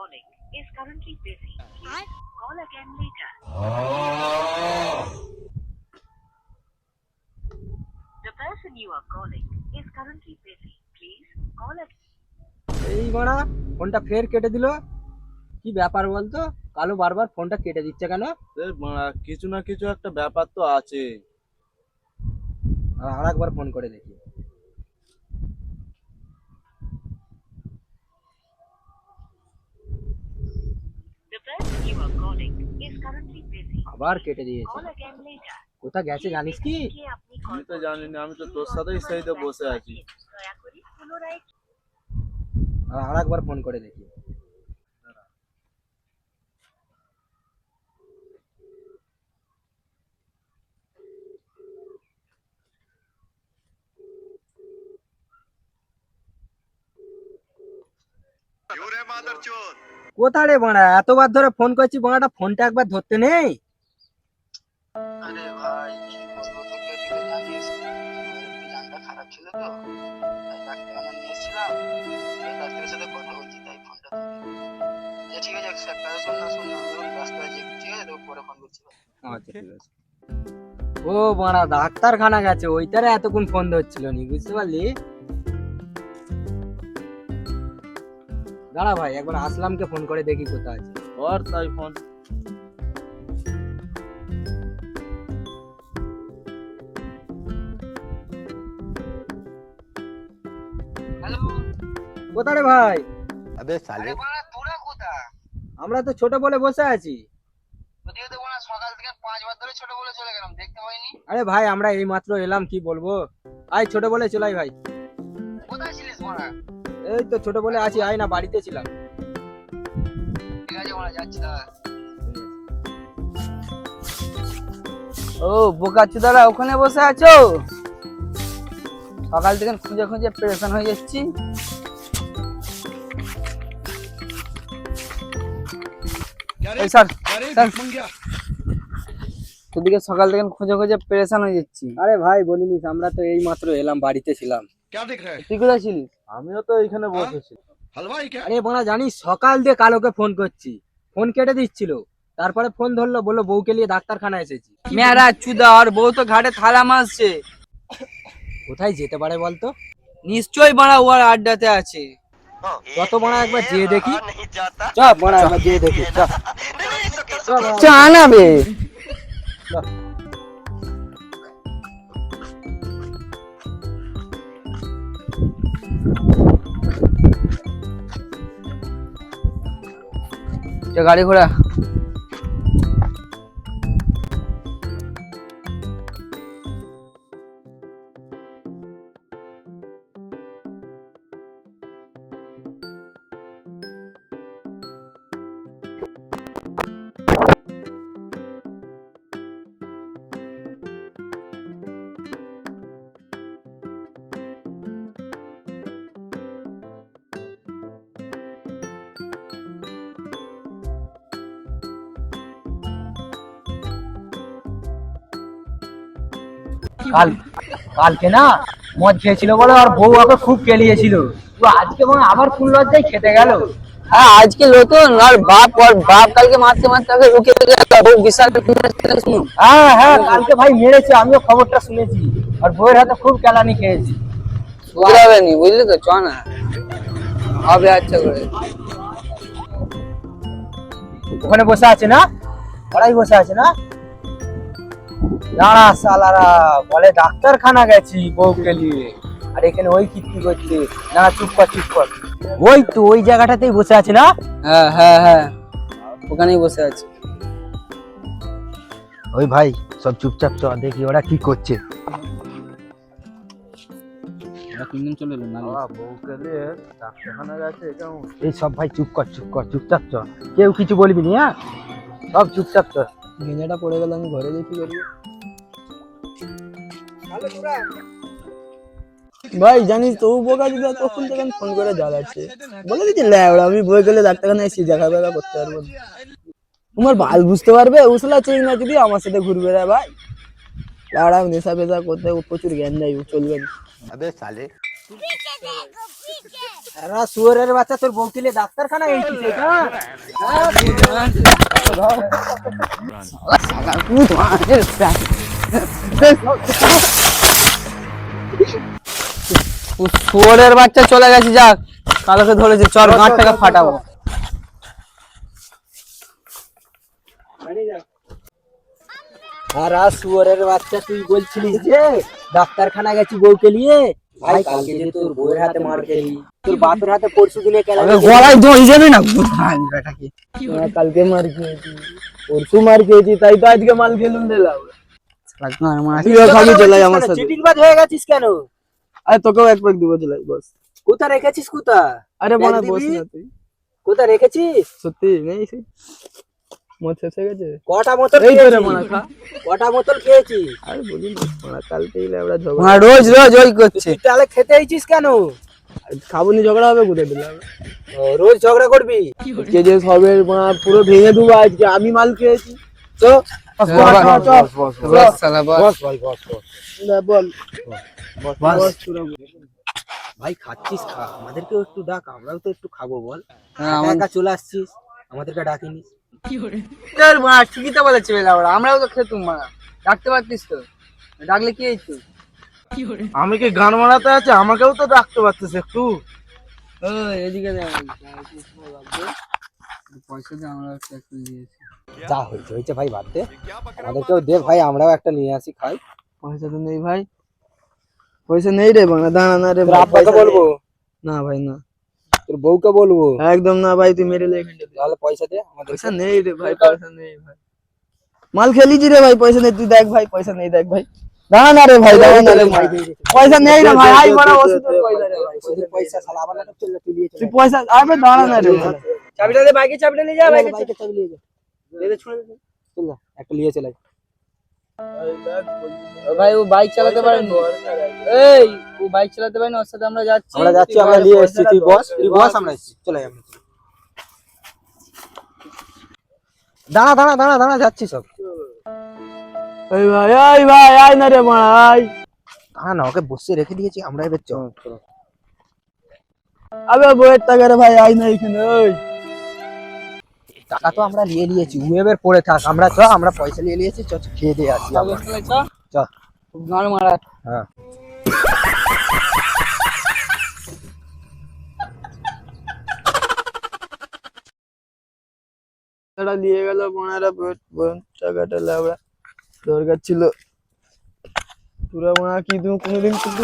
calling is currently busy. Please call again later. The person you are calling is currently busy. Please call again. এই মারা ফোনটা ফের কেটে দিল কি ব্যাপার বলতো কালো বারবার ফোনটা কেটে দিচ্ছে কেন কিছু না কিছু একটা ব্যাপার তো আছে আর একবার ফোন করে দেখি The person you are calling is currently busy. আবার কেটে দিয়েছে Call again later. কোথা গেছে জানিস কি কে আপনি কল আমি তো জানি না আমি তো তোর সাথেই সেই তো বসে আছি দয়া করে পুনরায় আর একবার ফোন করে দেখি কোথা রে বাড়া? এতবার ধরে ফোন করছি বাড়াটা ফোনটা একবার ধরতে নেই? আরে ভাই কি বলব তোকে? তুই জানিস জানটা খারাপ ছিল তো তাই ডাক্তারখানা নিয়ে এসেছিলাম। এই ডাক্তারের সাথে কথা বলছি তাই ফোনটা আচ্ছা ঠিক আছে একটা কথা শোন না শোন না আমি ব্যস্ত আছি ঠিক আছে? তোকে পরে ফোন করছি আচ্ছা ঠিক আছে। ও বাড়া ডাক্তারখানা গেছে ওইটারে এতক্ষণ ফোন ধরছিল নি বুঝতে পারলি? দাঁড়া ভাই একবার আসলামকে ফোন করে দেখি কোথায় আছে। ওর তাই ফোন কোথা রে ভাই? আরে বাড়া তোরা কোথা আমরা তো ছোট বলে বসে আছি। সকাল থেকে পাঁচবার ধরে ছোট বলে চলে গেলাম দেখতে পাইনি? আরে ভাই আমরা এই মাত্র এলাম কি বলব? আয় ছোট বলে চলাই ভাই। কোথায় ছিলিস বাড়া? এই তো ছোট বলে আছি আয় না বাড়িতে ছিলাম। ঠিক আছে যাচ্ছি দাঁড়া। ও বোকা চুদারা ওখানে বসে আছো? সকাল থেকে খুঁজে খুঁজে পেরেশান হয়ে যাচ্ছি। এই স্যার তোদিকে সকাল থেকে খুঁজে খুঁজে পেরেশান হয়ে যাচ্ছি। আরে ভাই বলিনিস আমরা তো এই মাত্র এলাম বাড়িতে ছিলাম। তুই কোথায় ছিলিস? আমিও তো এইখানে বসেছি। আরে বোনা জানিস সকাল দিয়ে কালোকে ফোন করছি। ফোন কেটে দিচ্ছিল। তারপরে ফোন ধরলো বলল বউকে নিয়ে ডাক্তারখানা এসেছি। মেয়েরা চুদা আর বউ তো ঘাটে থালা মারছে। কোথায় যেতে পারে বলতো? নিশ্চয়ই বাড়া ওর আড্ডাতে আছে। কত বড় একবার যেয়ে দেখি। চ বড় একবার যেয়ে দেখি চ চ বড়া। চা না বে চ গাড়ি ঘোড়া কাল কালকে না মদ খেয়েছিল বলে আর বউ ওকে খুব কেলিয়েছিল। আজকে মনে আবার ফুল লজ্জায় খেতে গেল। হ্যাঁ আজকে নতুন আর বাপ আর বাপ কালকে মারতে মারতে আগে রুকে বউ বিশাল হ্যাঁ হ্যাঁ কালকে ভাই মেরেছে আমিও খবরটা শুনেছি। আর বউয়ের হাতে খুব কেলানি খেয়েছি। নি বুঝলি তো চ না। হবে আচ্ছা করে। ওখানে বসে আছে না? ওরাই বসে আছে না? দাঁড়া সালারা বলে ডাক্তারখানা গেছি বউকে নিয়ে। আর এখানে ওই কীর্তি করছে? না চুপ কর চুপ কর। ওই তো ওই জায়গাটাতেই বসে আছে না? হ্যাঁ হ্যাঁ হ্যাঁ। ওখানেই বসে আছে। ওই ভাই সব চুপচাপ চ দেখি ওরা কি করছে। এই সব ভাই চুপ কর চুপ কর চুপচাপ চ কেউ কিছু বলবি না হ্যাঁ? সব চুপচাপ চ গেঁজাটা পড়ে গেল আমি ঘরে দেখি করব? ভাই জানিস তো বোকা যদি তখন থেকে ফোন করে জ্বালাচ্ছে বলে দিচ্ছি ল্যাবড়া আমি বই গেলে ডাক্তারখানা এসেছি দেখা দেখা করতে পারব না। তোমার বাল বুঝতে পারবে উসলা চেঞ্জ না যদি আমার সাথে ঘুরবে রে ভাই ল্যাবড়া নেশা ফেশা করতে প্রচুর জ্ঞান দেয় চলবে না আবে সালে. এরা শুয়োরের বাচ্চা তোর বউকিলে ডাক্তারখানা গেছিস হ্যাঁ শুয়োরের বাচ্চা চলে গেছে যাক। কালকে ধরেছে চর গাঁটটাকে ফাটাবো। আর আজ শুয়োরের বাচ্চা তুই বলছিলিস যে ডাক্তারখানা গেছি বউকে নিয়ে? ভাই কালকে যে তোর বউয়ের হাতে মার খেলি। তোর বাপের হাতে পরশু দিনে গলায় যাবে না? হ্যাঁ, কালকে মার খেয়েছি। পরশু মার খেয়েছি তাই তো আজকে মাল খেলুন দিলাম। তুইও খাবি চলে আমার সাথে। চিটিংবাজ হয়ে গেছিস কেন? আরে তোকেও এক প্যাক দিব চলে বস। কোথা রেখেছিস কোথা? আরে বনা বস না তুই। কোথা রেখেছিস? সত্যি নেই। মদ শেষ হয়ে গেছে কটা বোতল এই তো মনা খা কটা বোতল খেয়েছিস? আরে বলি না মনা কালকেই লেবড়া ঝগড়া। রোজ রোজ ওই করছে। তাহলে খেতে আইছিস কেন? খাব নি ঝগড়া হবে কোথায় দিলাম। রোজ ঝগড়া করবি? যে সবের মা পুরো ভেঙে দেবো আজকে আমি মাল খেয়েছি। তো ভাই বস বস বল। বস ভাই খাচ্ছিস খা। আমাদেরকেও একটু ডাক আমরাও তো একটু খাব বল। একা একা চলে আসছিস আমাদেরকে ডাকিনি তোর মা ঠিকই তো বলেছে আমরাও তো খেতুম মা। ডাকতে পারতিস তো। ডাকলে কি হইতো? আমি কি গান মারাতে আছে? আমাকেও তো ডাকতে পারতিস একটু। ওই এদিকে পয়সা দিয়ে আমরা একটু দিয়েছি। যা হয়েছে হয়েছে ভাই বাদ দে। আমাদেরকেও দে ভাই আমরাও একটা নিয়ে আসি খাই। পয়সা তো নেই ভাই। পয়সা নেই রে বাংলা দাঁড়া না রে তোর ভাই, আব্বাকে পয়সা বলব? নেই। না ভাই না। তোর বউকে বলব? একদম না ভাই তুই মেরে লেগে তাহলে পয়সা দে আমাদের পয়সা নেই রে ভাই পয়সা নেই ভাই। মাল খেলিছি রে ভাই পয়সা নেই তুই দেখ ভাই পয়সা নেই দেখ ভাই। দাঁড়া না রে ভাই দাঁড়া না রে ভাই। পয়সা নেই রে ভাই আই বড় ওষুধের পয়সা রে ভাই। শুধু পয়সা সালা আবার নাটক চললে তুই নিয়ে চলে তুই পয়সা আবে দাঁড়া না রে ভাই। চাবিটা দে বাইকে চাবিটা নিয়ে যা বাইকে বাইকে চাবি নিয়ে যা। দে দে ছুঁড়ে দে। চল যা একটা নিয়ে চলে ভাই ও বাইক চালাতে পারে না এই ও বাইক চালাতে পারে না ওর সাথে আমরা যাচ্ছি। আমরা যাচ্ছি আমরা নিয়ে এসেছি তুই বস তুই বস আমরা এসেছি। চলে আয় আমরা দাঁড়া দাঁড়া দাঁড়া দাঁড়া যাচ্ছি সব। এই ভাই এই ভাই আয় না রে ভাই দাঁড়া না ওকে বসে রেখে দিয়েছি আমরা এবার চল। আবে বইয়ের টাকা রে ভাই আয় না এখানে ওই। টাকা তো আমরা নিয়ে নিয়েছি উয়েবের পড়ে থাক আমরা চ আমরা পয়সা নিয়ে নিয়েছি চ খেয়ে দিয়ে আসি আমরা। চ। গান মারা। হ্যাঁ। টাকাটা দিয়ে গেল বোনারা টাকাটা লাবড়া দরকার ছিল। পুরা বোনা কি তুমি কোনোদিন কিন্তু